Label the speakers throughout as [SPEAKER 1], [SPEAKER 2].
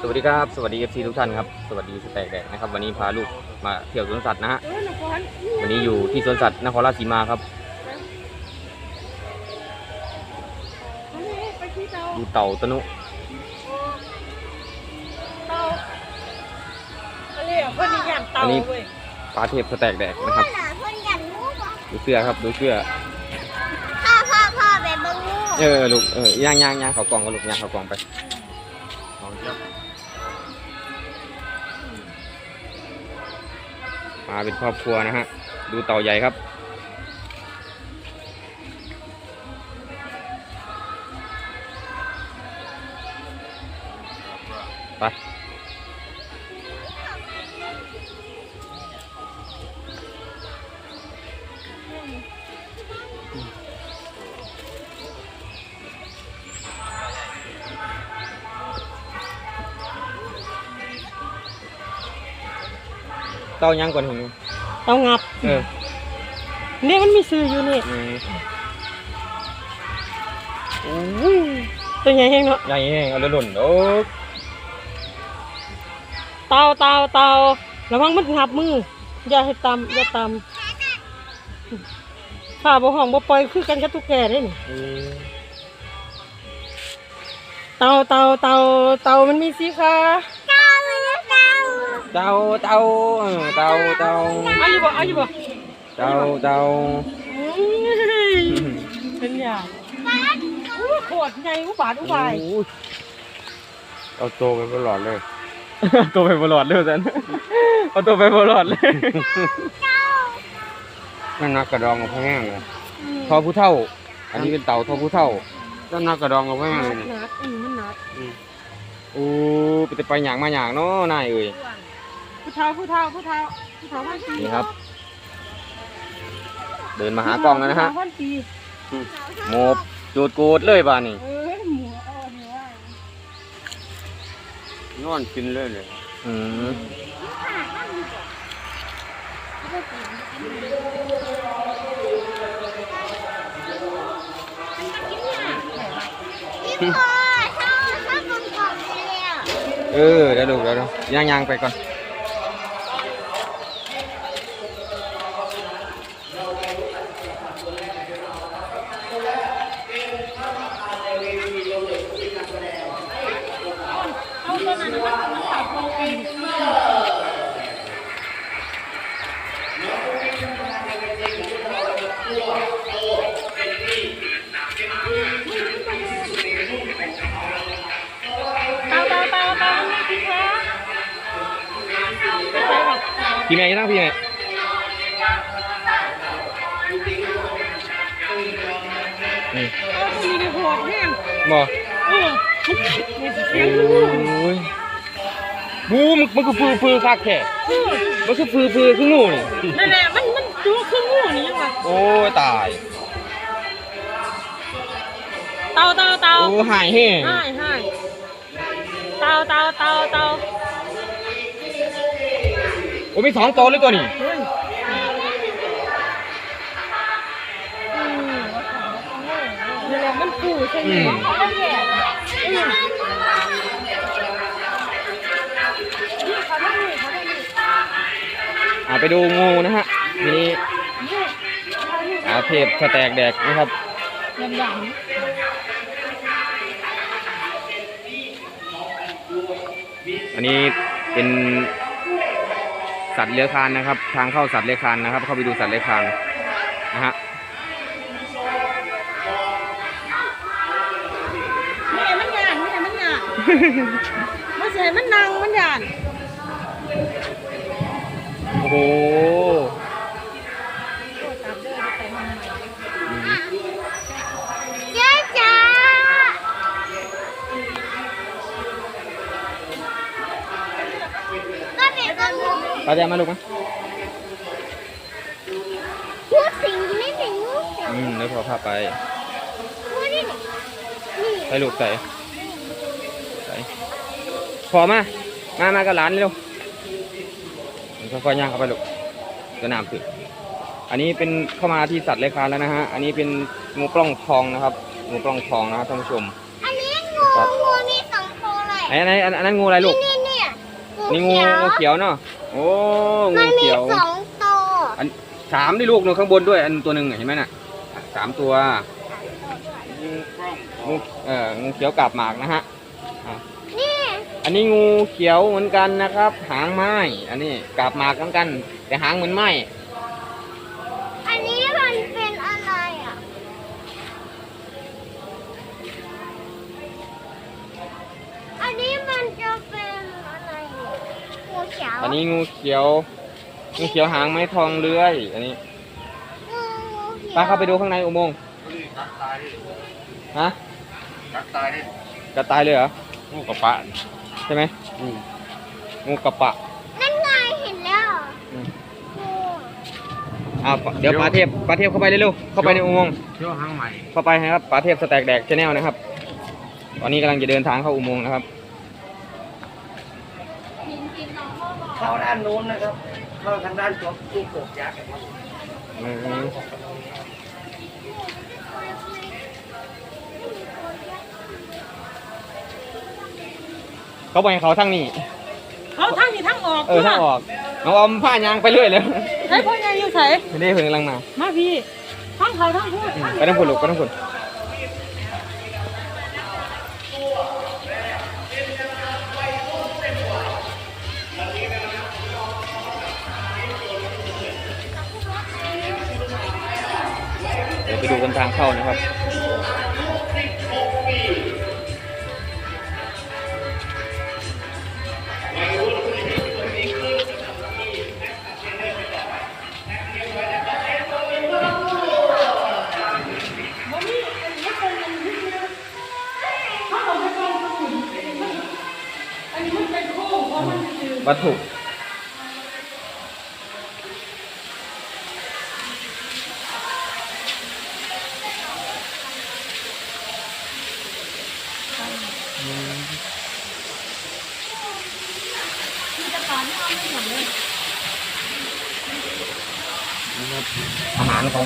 [SPEAKER 1] สวัสดีครับ สวัสดีเอฟซีทุกท่านครับ สวัสดีสแตกแดกนะครับ วันนี้พาลูกมาเที่ยวสวนสัตว์นะฮะ วันนี้อยู่ที่สวนสัตว์นครราชสีมาครับ
[SPEAKER 2] ไปที่เตา
[SPEAKER 1] ดูเต่าตะนุ
[SPEAKER 2] เตาเขาเรียกว่านิยามเตาเว้ย
[SPEAKER 1] ปลาเทพสแตกแดกนะครับ
[SPEAKER 3] หนาคนยันงูบ่
[SPEAKER 1] ดูเสื้อครับ ดูเสื้อ
[SPEAKER 3] พ่อพ่อพ่อไปเบิ่งงู
[SPEAKER 1] เออลูก เออย่างย่างย่างเขากล่องก็ลูกย่างเขากล่องไป มาเป็นครอบครัวนะฮะ ดูเต่าใหญ่ครับ ไป เต่าย่างก่อนผม
[SPEAKER 2] เตางับ
[SPEAKER 1] เออ
[SPEAKER 2] นี่มันมีซื้ออยู่นี่
[SPEAKER 1] อืม
[SPEAKER 2] โอ้ยตัวใหญ่แห้งเนาะ
[SPEAKER 1] ย่างนี้เอาเรือหล่นโอ้
[SPEAKER 2] เตาเตาเตาระวังมันงับมืออย่าให้ตำอย่าตำฝ่าบ่ห้องบ่ปล่อยคือกันกับตุ๊กแกเด้นี่เตาเตาเตาเตามันมีสีขา
[SPEAKER 3] เก้าเลยนะเก้า
[SPEAKER 1] เต่าเต่าเออเต่าเต่า
[SPEAKER 2] เอาอยู่บ่เอาอยู่บ่
[SPEAKER 1] เต่าเต่า
[SPEAKER 2] อุ้ยเป็นอย่างอู้โคตรใหญ่อุบาทอุบาย
[SPEAKER 1] โอ้ยเอาตัวไปตลอดเลยตัวไปตลอดเลยสันเอาตัวไปตลอดเลยนั่นนักกระดองกับพ่อแม่เลยทอผู้เท่า อันนี้เป็นเต่าทอผู้เท่านั่นนักกระดองกับพ่อ
[SPEAKER 2] ห
[SPEAKER 1] แม่
[SPEAKER 2] นั
[SPEAKER 1] เลย
[SPEAKER 2] ก
[SPEAKER 1] นี่
[SPEAKER 2] หนักอืมมันหนัก
[SPEAKER 1] โอ้ไปแต่ไปหยางมาหยางเนาะนายเอ้ย
[SPEAKER 2] ผู้เฒ่าผู้เฒ่าผู้เฒ่าผู้เฒ่าพันปี
[SPEAKER 1] นี่ครับ เดินมาหากล้องแล้วนะฮะ
[SPEAKER 2] ผู้เฒ่าพันปี
[SPEAKER 1] โมบจูดกูดเลยบ้านนี่
[SPEAKER 2] เอ้ยหมูเอาอันนี้ว่าน
[SPEAKER 1] อนกินเลยเลยอืม
[SPEAKER 3] พี่พ่อชอบชอบบนกล่องเลยอะ
[SPEAKER 1] เออเดี๋ยวดูเดี๋ยวดูย่างย่างไปก่อน พี่แม่ตั้งพี่แม่นี่
[SPEAKER 2] เอาสีในหัวแห้ง
[SPEAKER 1] บ่
[SPEAKER 2] เออมันกัดเนี่ยสิเสียง
[SPEAKER 1] โอ้
[SPEAKER 2] ลูก
[SPEAKER 1] ยบูมันมันคือฟือฟือคักแค่
[SPEAKER 2] เออ
[SPEAKER 1] มันคือฟือฟือคืองูนี่
[SPEAKER 2] นั่นแหละมันมันดูคืองูนี่ยังไง
[SPEAKER 1] โอ้ยตาย
[SPEAKER 2] เตาเตาเตา
[SPEAKER 1] โอ้หายแห้ง
[SPEAKER 2] ใช่ใช่เตาเตาเตาเตา
[SPEAKER 1] โอ้มีสองตัวเลยตัวนี้
[SPEAKER 2] เฮ้ยอืมนั่นแหละมันกูใช่ไหมเขาก็แย่อืมนี่เขาไม่มีเขาไม่มี
[SPEAKER 1] อ่าไปดูงูนะฮะทีนี้
[SPEAKER 2] นี่เขาไม่มี
[SPEAKER 1] อาเทพสแตกแดกนะครับ
[SPEAKER 2] ยำย
[SPEAKER 1] อันนี้เป็น สัตว์เลื้อยคลานนะครับ ทางเข้าสัตว์เลื้อยคลานนะครับ เข้าไปดูสัตว์เลื้อยคลานนะฮะำ
[SPEAKER 2] ไม่มันหยานไม่มันหยานไม่ใช่มันนางมันหยาน
[SPEAKER 1] โอ้โห
[SPEAKER 3] งู
[SPEAKER 1] ไปเดี๋ยวมาลูกมั้ย
[SPEAKER 3] พูดสิ่งที่ไม่เป็นงูสิ
[SPEAKER 1] อืมเดี๋ยวพอพาไป
[SPEAKER 3] พูดนี่นี่
[SPEAKER 1] ไปลูกใส่ใส่พอมา มามากับหลานเร็วค่อยๆย่างเข้าไปลูกจะน้ำถึงอันนี้เป็นเข้ามาที่สัตว์เลื้อยคลานแล้วนะฮะ อันนี้เป็นงูปล้องทองนะครับ งูปล้องทองนะครับท่านผู้ชม
[SPEAKER 3] อันนี้งูงูมีสองตัวเลย
[SPEAKER 1] ไหนอันไหนอันอันนั้นงูอะไรลูก
[SPEAKER 3] นี่เนี่ย
[SPEAKER 1] นี่งูงูเขียวเนาะโอ้งู
[SPEAKER 3] มันมี
[SPEAKER 1] เขียว
[SPEAKER 3] สองตัว
[SPEAKER 1] อันสามดิลูกนูนข้างบนด้วยอันตัวหนึ่งเห็นไหมน่ะสามตัวงูเอ่องูเขียวกาบหมากนะฮะ
[SPEAKER 3] นี่
[SPEAKER 1] อันนี้งูเขียวเหมือนกันนะครับ หางไม้อันนี้กาบหมากเหมือนกัน แต่หางเหมือนไม้
[SPEAKER 3] อันนี้งูเขียว
[SPEAKER 1] งูเขียวหางไม้ทองเลื้อย อันนี้
[SPEAKER 3] งูงูเขียว
[SPEAKER 1] ป้าเข้าไปดูข้างในอุโมงค์ฮะ
[SPEAKER 4] กัดตายดิ
[SPEAKER 1] กระตายเลยเหรอ
[SPEAKER 4] งูกระปะ
[SPEAKER 1] ใช่ไหมงูกระปะ
[SPEAKER 3] นั่นไงเห็นแล้ว
[SPEAKER 1] อืม
[SPEAKER 3] งู
[SPEAKER 1] อ่าเดี๋ยวปลาเทพปลาเทพเข้าไปเร็วๆเข้าไปในอุโมงค์
[SPEAKER 4] เที่ยวหางใหม่
[SPEAKER 1] เข้าไปนะครับปลาเทพสแต็กแดกชาแนลนะครับ ตอนนี้กำลังจะเดินทางเข้าอุโมงค์นะครับ
[SPEAKER 5] เข้าด้านโน้นนะครับ เข้าทางด้านตัวตู้กบยักษ์นะครับ
[SPEAKER 1] อืมเขาบอกให้เขาทั้งนี้
[SPEAKER 2] เขาทั้งนี่ทั้งออก
[SPEAKER 1] เออทั้งออก น้องออมผ้ายางไปเรื่อยเลย
[SPEAKER 2] ใช้พ่อใหญ่อยู่ใส่
[SPEAKER 1] ไม่ได้เพิ่งกำลังมา
[SPEAKER 2] มาพี่ทั้งเขาทั้งพูด
[SPEAKER 1] อืมไปทั้งผลลูกไปทั้งผลเดี๋ ไปดูกันทางเข้านะครับ
[SPEAKER 2] อันนี้มันเป็นโค้งเพราะมันคือ
[SPEAKER 1] วัตถุ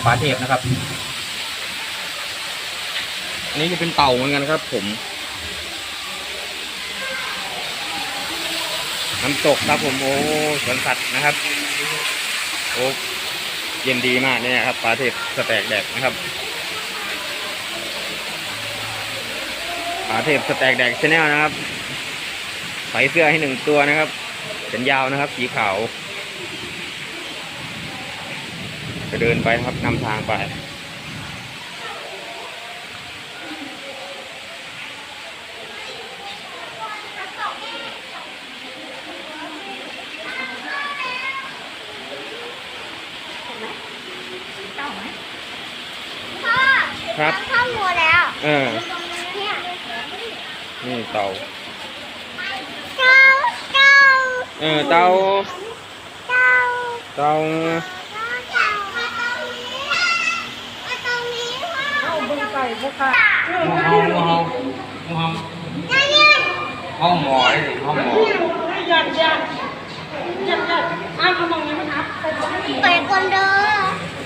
[SPEAKER 1] อาหารของป๋าเทพนะครับ อันนี้จะเป็นเต่าเหมือนกันครับ ผมน้ำตกครับผมโอ้สวนสัตว์นะครับโอ้เย็นดีมากเนี่ยครับป๋าเทพสแตกแดกนะครับป๋าเทพสแตกแดกชแนลนะครับใส่เสื้อให้หนึ่งตัวนะครับแขนยาวนะครับ สีขาว จะเดินไปนะครับนำทางไป
[SPEAKER 3] พ่อ
[SPEAKER 1] ครับ
[SPEAKER 3] เข้างูแล้ว
[SPEAKER 1] เออ
[SPEAKER 3] เนี่ย
[SPEAKER 1] นี่เต่า
[SPEAKER 3] เก้าเก้า
[SPEAKER 1] เออเต่า
[SPEAKER 3] เก้า
[SPEAKER 1] เต่า
[SPEAKER 3] เก้ามาตรงนี้มาตรงนี้พ่อ
[SPEAKER 2] เอา เบิ่งไก่บ่ค่ะ
[SPEAKER 1] งูเห่างูเห่างูเห่าห้องหมอไอ้ห้องหมอ
[SPEAKER 2] ห้ยันยันยันยันอ้าวเขามองยังไม่ทับไป
[SPEAKER 3] คนเดิม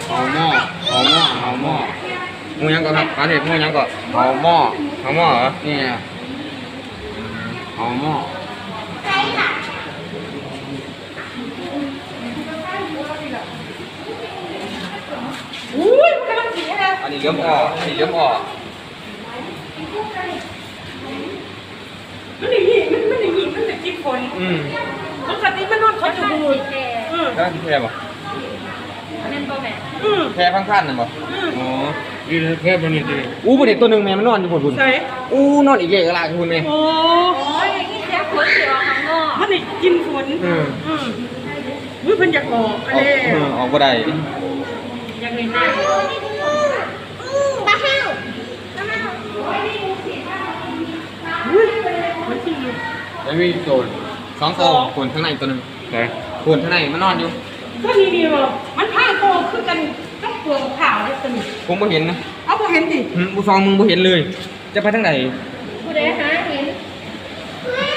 [SPEAKER 1] เห่าหม้อเห่าหม้อเอาหม้อมูยังก่อนครับปลาเทพงูยังก่อนเอาหม้อเอาหม้อเหรอนี่เอาหม้อ
[SPEAKER 3] ใช่ค่ะ
[SPEAKER 2] อุ้ยมันกำลังสีอะไร
[SPEAKER 1] อั นนี้เลี้ยมอ่ออันนี้เลี้ยมอ่อ
[SPEAKER 2] มันอย่างนี้มันมันอย่างนี้มันจะกินคน
[SPEAKER 1] อืม
[SPEAKER 2] ปกติมันนอนเขาจะบูดอืม
[SPEAKER 1] แล้วที่แพร่บ่
[SPEAKER 2] อืม
[SPEAKER 1] แพร่พังพันน่ะบ่อ๋อ
[SPEAKER 4] นี่แค่เป็นนี่ดี
[SPEAKER 1] อู้บ่เด็กตัวหนึ่งแม่มันนอนอยู่พุ่นพุ่น
[SPEAKER 2] ใส่
[SPEAKER 1] อู้นอนอีกเลขอะไรคุณแม่
[SPEAKER 2] โอ้ยนี่แค่ขนเสียวข้างนอกมันได้กินฝน
[SPEAKER 1] อืม
[SPEAKER 2] อืมอุ้ยเพิ่นอยากออก
[SPEAKER 1] อะ
[SPEAKER 2] ไร
[SPEAKER 1] ออออกบ่ได้
[SPEAKER 2] อยากเล่นน้
[SPEAKER 3] ปลาห้าวำ
[SPEAKER 2] อุ้ยมันกินอยู่
[SPEAKER 1] แล้วมีโซนสองตัวคนข้างในอีกตัวหนึง
[SPEAKER 4] ไหน
[SPEAKER 1] คนข้างในมันนอนอยู่
[SPEAKER 2] ก็นี่ดีว่ะมันพาโตคือกันกับตัวขาวเลยสนิท
[SPEAKER 1] ผมบ่เห็นนะ
[SPEAKER 2] เอาพอเห็นดิ
[SPEAKER 1] อืมบุซองมึงบ่เห็นเลย จะไปทางไหน
[SPEAKER 2] ผู้ใดหาเห็น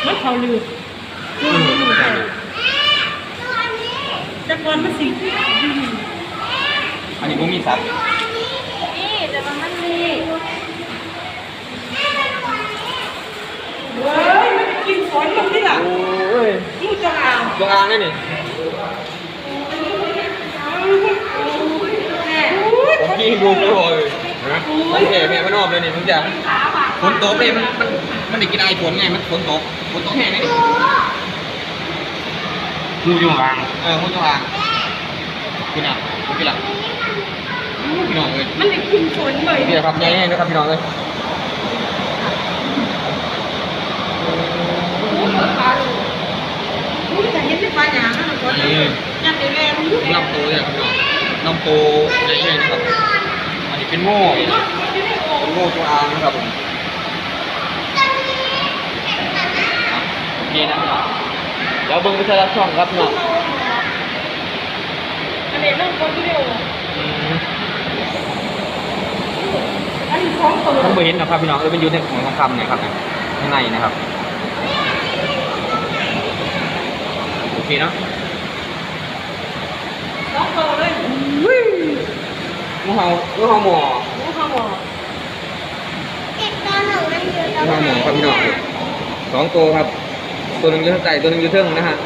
[SPEAKER 2] มันเขาลืม
[SPEAKER 1] อืมบ่ทางไหน
[SPEAKER 3] ตัวนี้
[SPEAKER 2] แต่ก่อนมันสิ
[SPEAKER 1] อันนี้บ่มีสัตว์
[SPEAKER 2] นี่แต่ว่ามันนี่เว้ยมันจะ กินสอนมันที่หลัง
[SPEAKER 1] โอ้ย
[SPEAKER 2] ลูกจงอาง
[SPEAKER 1] ตัวอางนี่นี่
[SPEAKER 2] แม่
[SPEAKER 1] ผมยิงดูไม่พอเลยมันแผ่แผ่มันออกเลยนี่ทุกอย่างฝนตกเลยมันมันมันได้กินไอฝนไงมันฝนตกฝนตกแห้งเลยนี่
[SPEAKER 4] งูจงอาง
[SPEAKER 1] เออคุณตัวอางคุณอะคุณพี่หลังพี่น้องเลย
[SPEAKER 2] มันได้กินฝนเลย
[SPEAKER 1] นี่ครับแง่ๆนะครับพี่น้องเลย
[SPEAKER 2] อุ้ยแต่เห็นเป็นป ลาหยางนะหนู
[SPEAKER 1] นี่
[SPEAKER 2] ยังเนี่ย
[SPEAKER 1] ครับพี่น้องลำโตใหญ่ๆนะครับ อันนี้เป็นโม่เป็นโม่ตัวอางนะครับผมโอเคนะครับเดี๋ยวเบิ้งไปใช้รับช่องครับพี่น้อง
[SPEAKER 2] อันนี้เรื่องคนที่เร็ว
[SPEAKER 1] อืม
[SPEAKER 2] อันนี้ของตัว
[SPEAKER 1] ท่านเห็นนะครับพี่น้องเออเป็นยูในของทองคำเนี่ยครับเนี่ยข้างในนะครับโอ เคเนาะ
[SPEAKER 2] ของตัวเลย
[SPEAKER 1] งูเห่างูเห่าหมอ
[SPEAKER 2] รู้ข้าวหมอ
[SPEAKER 3] ติดตัวหนูมันอยู่ตรง
[SPEAKER 1] งู
[SPEAKER 3] ไหน
[SPEAKER 1] เห่าหมอครับพี่น้องสองตัวครับ ตัวหนึ่งอยู่ข้างใต้ตัวหนึ่งอยู่เทิงนะฮะ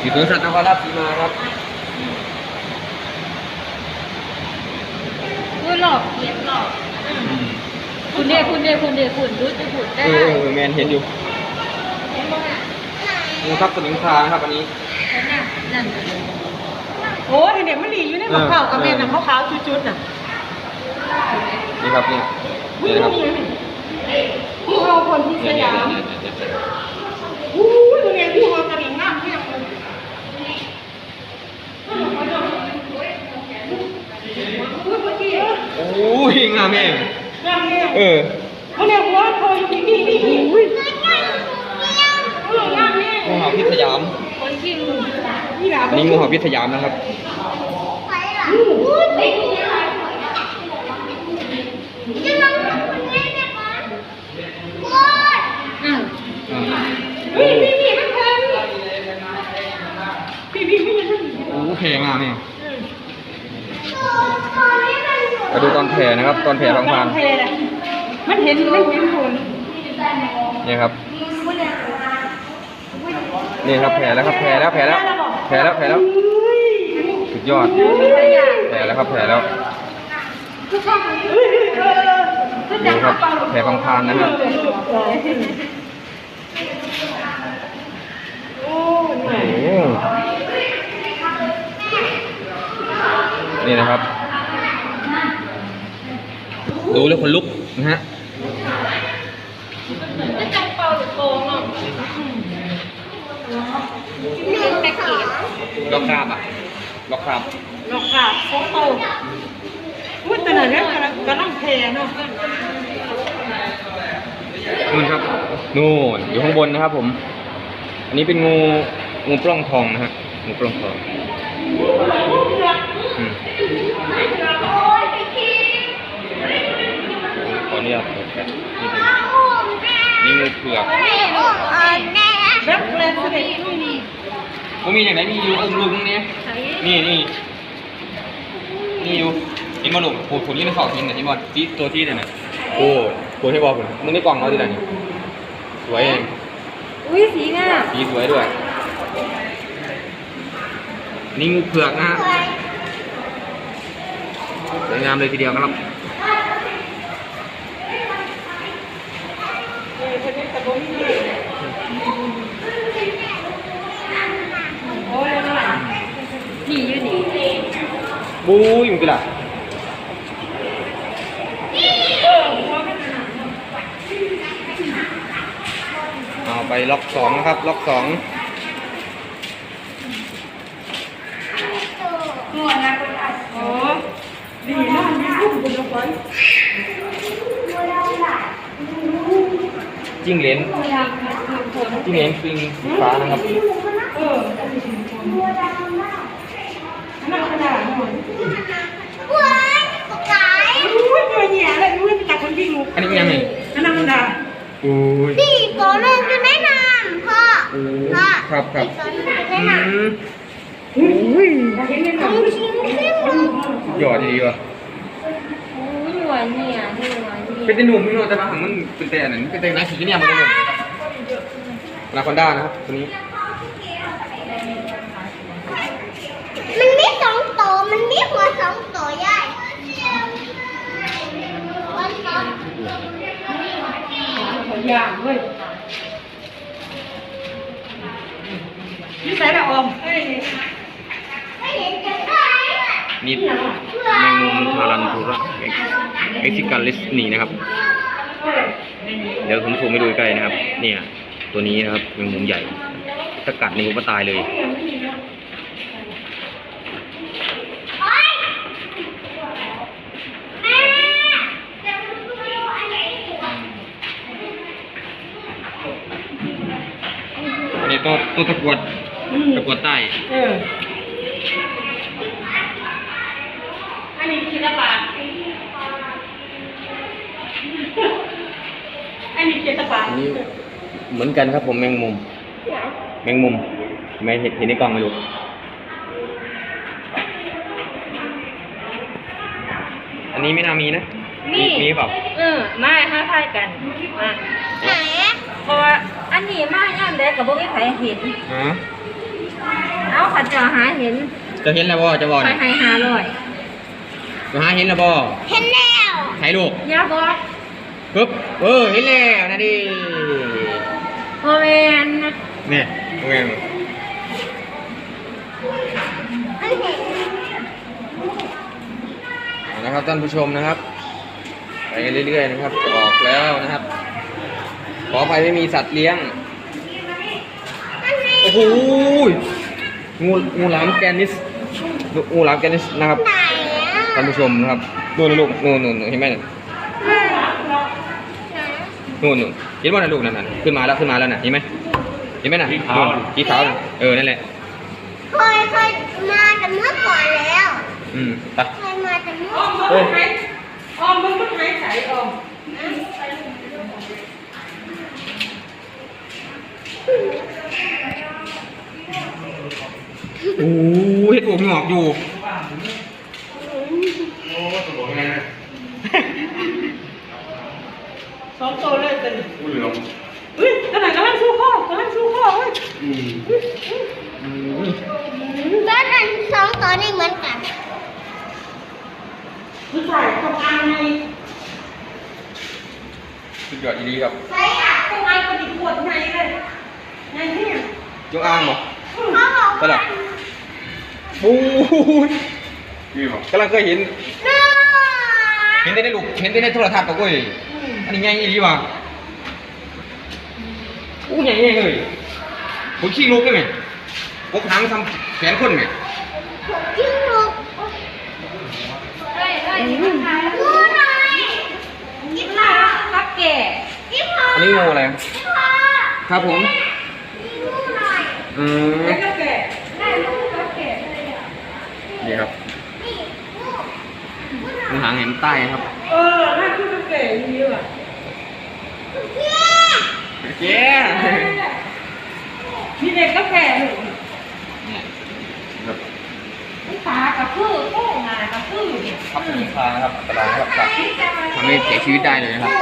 [SPEAKER 1] อยู่สวนสัตว์นครราชสีมาครับ
[SPEAKER 2] คือหลอกเย็บหลอกคุณ เดียคุณเดียคุณเดียคุณรู้จะคุณได้
[SPEAKER 1] เออเออแมนเห็นอยู่
[SPEAKER 2] เห็นบ้างอะ
[SPEAKER 1] งูครับตัวหนึ่งคานะครับอันนี้
[SPEAKER 2] เห็นน่ะนั่นโอ้ยเด็กมันหลีอยู่ในมะพร้าวกับแม่น่ะขาวๆจุดๆน่ะ
[SPEAKER 1] นี่ครับเนี่ย
[SPEAKER 2] วิ่
[SPEAKER 1] นี่
[SPEAKER 2] ง
[SPEAKER 1] นะครับ
[SPEAKER 2] ผู้เอาคนที่ส
[SPEAKER 1] เนี่ยเนี่ย
[SPEAKER 2] ยาม
[SPEAKER 1] เนี่ยเนี่ยเนี่ย
[SPEAKER 2] อู้ยตรงนี้ผู้เอากระดิ่งน้ำเที่ยงเลย
[SPEAKER 1] โอ้ยงามแม่
[SPEAKER 2] น้ำ เนี่ย
[SPEAKER 1] เออ
[SPEAKER 2] เขาเรียกว่าเธออยู่ที่นี่นี่นี่อุ้ยเออน้ำเนี่ย
[SPEAKER 1] งูเห่าพิษสยาม
[SPEAKER 2] คนจริงนี่หลา
[SPEAKER 1] อันนี้งูเห่าพิษสยามนะครับ
[SPEAKER 3] ไปล่ะอุ้ยไปดูเลยจะลองทำคนนี้ได้ปะโอ๊ย
[SPEAKER 2] อืม
[SPEAKER 1] อืม
[SPEAKER 2] พี่พี่พี่มันแพงพี่พี่พี่มัน
[SPEAKER 1] โอ้แพงอะนี่
[SPEAKER 3] ต มันอยู่
[SPEAKER 1] มาดูตอนแผ่นะครับ ตอนแผ่พังพาน
[SPEAKER 2] แพงเลยมันเห็นมันเห็นคน
[SPEAKER 1] นี่ครับ นี่ครับแผ่แล้วครับแผ่แล้วแผ่แล้วแผ่แล้วแผ่แล้วสุดยอดแผ่แล้วครับแผ่แล้วดูครับแผ่พังพานนะครับ
[SPEAKER 2] โอ้
[SPEAKER 1] โอ้โหนี่นะครับ ดูแล้วคนลุกนะฮะ
[SPEAKER 2] จะจับเป่าหรือโกงอะ
[SPEAKER 3] หนึ่งสอง
[SPEAKER 1] ล็อกคราบอะล็อกคราบ
[SPEAKER 2] หลอกค่ะโคโตพูดแต่ไหนเนี่ยกำลังกำลังแพงเนาะ
[SPEAKER 1] นู่นครับ นู่นอยู่ข้างบนนะครับผม อันนี้เป็นงูงูปล้องทองนะฮะงูปล้องทองอืมขออนุญาตเปิดแฟลชนิดนึงนี่งูเผือก
[SPEAKER 3] แม่ลูกอ่อนแน่
[SPEAKER 2] แบ็คเลนส์เด็กนี่นี่
[SPEAKER 1] มันมีอย่างไรมีอยู่อุ้มลูกตรงนี้นี่นี่นี่อยู่เห็นบอลลูกผูผูนี่ในสองทีนเนี่ยเห็นบอลที่ตัวที่เนี่ยนะโอ้ตัวให้บอลผมมึงได้กล่องเอาดิล่ะนี่สวยเอง
[SPEAKER 2] อุ้ยสีงาม
[SPEAKER 1] สีสวยด้วยนี่งูเผือกนะฮะสวยงามเลยทีเดียวครับ
[SPEAKER 2] โอ้ยนั่นแหละนี่ยืนนี่
[SPEAKER 1] บูยมันกี่ละเอาไปล็อกสองนะครับ ล็อกสอง
[SPEAKER 2] โอ้ดีมากมีลูกบุญละคน
[SPEAKER 1] จิ้งเหลนจิ้งเหลนปิงฟ้านะครับ
[SPEAKER 2] เออน่าขนาดนั้น
[SPEAKER 3] ว้ายปากกาย
[SPEAKER 2] อุ้ยตัวเหี้ยเลยอุ้ยเป็นตาคนวิ่งลูก
[SPEAKER 1] อันนี้ยังไง
[SPEAKER 2] นั่นน่ะมันด่า
[SPEAKER 1] อุ้ย
[SPEAKER 3] พี่ตัวลูกจะได้นานพ่อ
[SPEAKER 1] โอ้
[SPEAKER 3] พ่อ
[SPEAKER 1] ครับครับ
[SPEAKER 3] ตัวลูกจะได้
[SPEAKER 1] อื
[SPEAKER 3] นาน
[SPEAKER 1] ม
[SPEAKER 2] อุ้ยเห็นไหมคะ
[SPEAKER 3] ชิมชิม
[SPEAKER 1] หยอดดีว่ะ
[SPEAKER 2] อุ้ยหัวเนี่ยหัวเนี่ย
[SPEAKER 1] เป็นแต่หนุ่มพี่โน้ตแต่ว่ามันเป็นแต่อันนั้นเป็นแต่นักขี่เนี่ยมันเป็นหนุ่มนาคอนด้านะครับตัวนี้
[SPEAKER 3] มันมีสองตัวมันมีหัวสองตัวใหญ่วันสอง
[SPEAKER 2] อย่างเว้ย นี่ใส่ละอมเอ้ย
[SPEAKER 3] ไม่เห็นจะได้อะ
[SPEAKER 1] นี่แมงมุมทารันทูระเอ็กซิกาลิสนี่นะครับ เดี๋ยวผมซูมให้ดูใกล้ๆนะครับ เนี่ย ตัวนี้นะครับแมงมุมใหญ่ถ้ากัดนี่ผมก็ตายเลย
[SPEAKER 3] โอ๊ยแม่จะดูอะไรอีกวะ
[SPEAKER 1] อันนี้ตัวตัวตะกรวด ตะกรวดใต้
[SPEAKER 2] เออ อันนี้คือละบาทอันนี้เจ็ดบาท
[SPEAKER 1] อันนี้เหมือนกันครับผมแมงมุม แมงมุมไม่เห็นเห็นในกล่องไหมลูกอันนี้ไม่น่ามีนะ
[SPEAKER 2] นี่
[SPEAKER 1] มีเปล่า
[SPEAKER 2] เออมาห้าทายกันมา
[SPEAKER 3] ไหนอะ
[SPEAKER 2] เพราะว่าอันนี้มาย่ามใดกับบ่มีใครเห็น
[SPEAKER 1] ฮะ
[SPEAKER 2] เอาขัดจอหาเห็น
[SPEAKER 1] จะเห็นแล้วบ่จะบ่
[SPEAKER 2] ไป
[SPEAKER 1] เนี่ย
[SPEAKER 2] ให้หาร้อย
[SPEAKER 1] จะหาเห็นแล้วบ่
[SPEAKER 3] เห็นแล้ว
[SPEAKER 1] ถ่ายรูป
[SPEAKER 2] อย่าบอก
[SPEAKER 1] ปึ๊บเออเห็นแล้วนะดิ
[SPEAKER 2] โมเมนนะ
[SPEAKER 1] เนี่ยโอเค
[SPEAKER 3] อันเห็น
[SPEAKER 1] เอานะครับท่านผู้ชมนะครับไปกันเรื่อยๆนะครับจะออกแล้วนะครับ ขออภัยไม่มีสัตว์เลี้ยง
[SPEAKER 3] อันนี้
[SPEAKER 1] โอ้โห งูงูหลามแกนนิสงูหลามแกนนิสนะครับ
[SPEAKER 3] ไหนอะ
[SPEAKER 1] ท่านผู้ชมนะครับนู่นนะลูกนู่นนู่นนู่นเห็นไหมน่ะนู่นนู่นเห็นว่าน่ะลูกนั่นน่ะขึ้นมาแล้วขึ้นมาแล้วน่ะเห็นไหมเห็นไหมน่ะนู่นสีขาวน่ะเออนั่นแหละ
[SPEAKER 3] เคยเคยมาแต่เมื่อก่อนแล้ว
[SPEAKER 1] อืมไป
[SPEAKER 3] เคยมาแต่เมื่อ
[SPEAKER 2] ออม
[SPEAKER 1] เอ้
[SPEAKER 2] มึ
[SPEAKER 1] ย
[SPEAKER 2] งหายออมมึงมันหายใส่ออม
[SPEAKER 1] โอ้โหเห็ดหัวงอกอยู่
[SPEAKER 4] โอ้ตัวบอกไงนะ
[SPEAKER 2] สองตัวเลยเป็น
[SPEAKER 4] กูเหลือม
[SPEAKER 2] เฮ้ยกำลังกำลังสู้ข้อกำลังสู้ข้อเฮ้ย
[SPEAKER 4] อืม
[SPEAKER 1] อืม
[SPEAKER 3] แล้วอันสองตัวนี้เหมือนกัน
[SPEAKER 2] ผู้ชายทำงานไง
[SPEAKER 1] สุดยอดดีครับ
[SPEAKER 3] ใช่อะ
[SPEAKER 2] ทำงานกระดิกขวดไงเลยไงที่เนี่ย
[SPEAKER 1] ยกอ้างบ่
[SPEAKER 3] เขาบอก
[SPEAKER 1] ก็
[SPEAKER 3] ว่า
[SPEAKER 1] หรอ บู๊ย
[SPEAKER 4] นี่บอก
[SPEAKER 1] กำลังเคยเห็น
[SPEAKER 3] น้า
[SPEAKER 1] เห็นได้ในลูกเห็นได้ในโทรทัศน์ปะกุ้ยอันนี้ใหญ่ดีว่ะอู้ใหญ่ใหญ่เลยผมขี้ลูกได้ไหมพกหางทำแขนคนไหม
[SPEAKER 3] จิ้งลูก
[SPEAKER 2] เฮ้ยเฮ้ยนี่มันหาย
[SPEAKER 3] ดูหน่อยจิ๊บพอ
[SPEAKER 2] รับแก่
[SPEAKER 3] จิ๊บพอ
[SPEAKER 1] อันนี้งูอะไร
[SPEAKER 3] จิ๊บพอ
[SPEAKER 1] ครับผม
[SPEAKER 3] ดูหน่อย
[SPEAKER 1] อืม
[SPEAKER 2] แล้วก็แก่ได้ลูกรับแก่เลยอะ
[SPEAKER 1] นี่ครับ
[SPEAKER 3] นี่ดูดูหน่อย
[SPEAKER 1] งูหางเห็นใต้ครับ
[SPEAKER 2] เออน่าคือรับแก่ดีว่ะ
[SPEAKER 3] เย้
[SPEAKER 1] เจ๊
[SPEAKER 2] มีเด็กกาแฟหนึ่ง
[SPEAKER 1] เนี่ยครับ
[SPEAKER 2] ตากับพื้นโอ้งานกับพื้น
[SPEAKER 1] ครับสงครามนะครับอันตรายนะครับกัดทำให้เสียชีวิตได้เลยนะครับ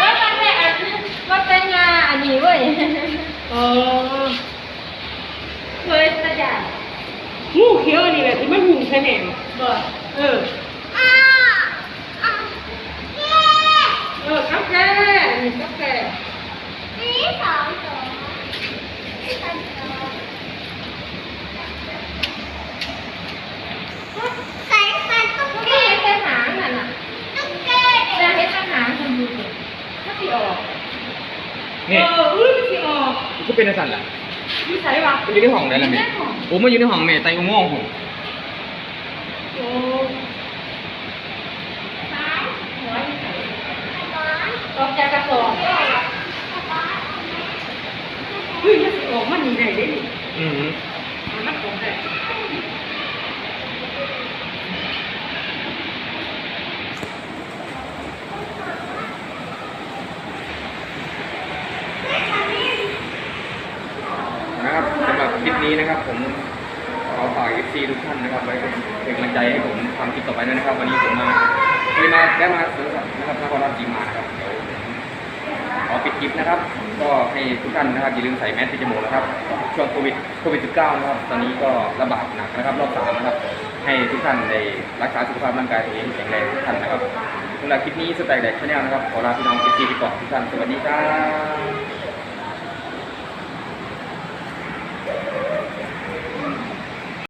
[SPEAKER 2] ว่าเป็นแม่อันว่าเป็นงาอันนี้เว้ย เออเคยสักอย่างงูเขียวอันนี้แบบที่มันหุ่นแค่ไหนบ่เออ
[SPEAKER 3] อ่าอ่าเย้
[SPEAKER 2] เออกาแฟนี่กาแฟ
[SPEAKER 3] นี่สองตัวนี่สองตัวใส่ใส่ตุ๊ก
[SPEAKER 2] นี่
[SPEAKER 3] แก
[SPEAKER 2] เป็นหางน่ะน่ะ
[SPEAKER 3] ตุ๊กแก
[SPEAKER 2] จะเห็นเป็นหางคนดูสิถ้าสิออก
[SPEAKER 1] นี่
[SPEAKER 2] เอออุ้ยมันสิออ ก
[SPEAKER 1] ก็เป็นสัตว์แหละ
[SPEAKER 2] มีใส่ปะ
[SPEAKER 1] มันอยู่ในห้องได้ละแม่โอ้มันอยู่ในห้องแม่ไตอุโมงค์ผม
[SPEAKER 2] โอ้หัวอยู่ใส่ออกจากกระสอบเฮ้ยมันสิออกมันนี่ได้เด้นี่
[SPEAKER 1] อืม
[SPEAKER 2] มันออกได้
[SPEAKER 1] วันนี้นะครับ ผมขอฝากเอฟซีทุกท่านนะครับไว้เป็นกำลังใจให้ผมทำคลิปต่อไปด้วยนะครับ วันนี้ผมมาเคยมาได้มาซื้อนะครับนครราชสีมาครับดี๋ยวขอปิดคลิปนะครับ ก็ให้ทุกท่านนะครับอย่าลืมใส่แมสปิดจมูกนะครับช่วงโควิดโควิด -19 นะครับ ตอนนี้ก็ระบาดหนักนะครับรอบสามนะครับ ให้ทุกท่านได้รักษาสุขภาพร่างกายตัวเองแข็งแรงทุกท่านนะครับสำหรับคลิปนี้สไตล์แดกชาแนลนะครับขอลาพี่น้องเอฟซีไปก่อนทุกท่านสวัสดีครับ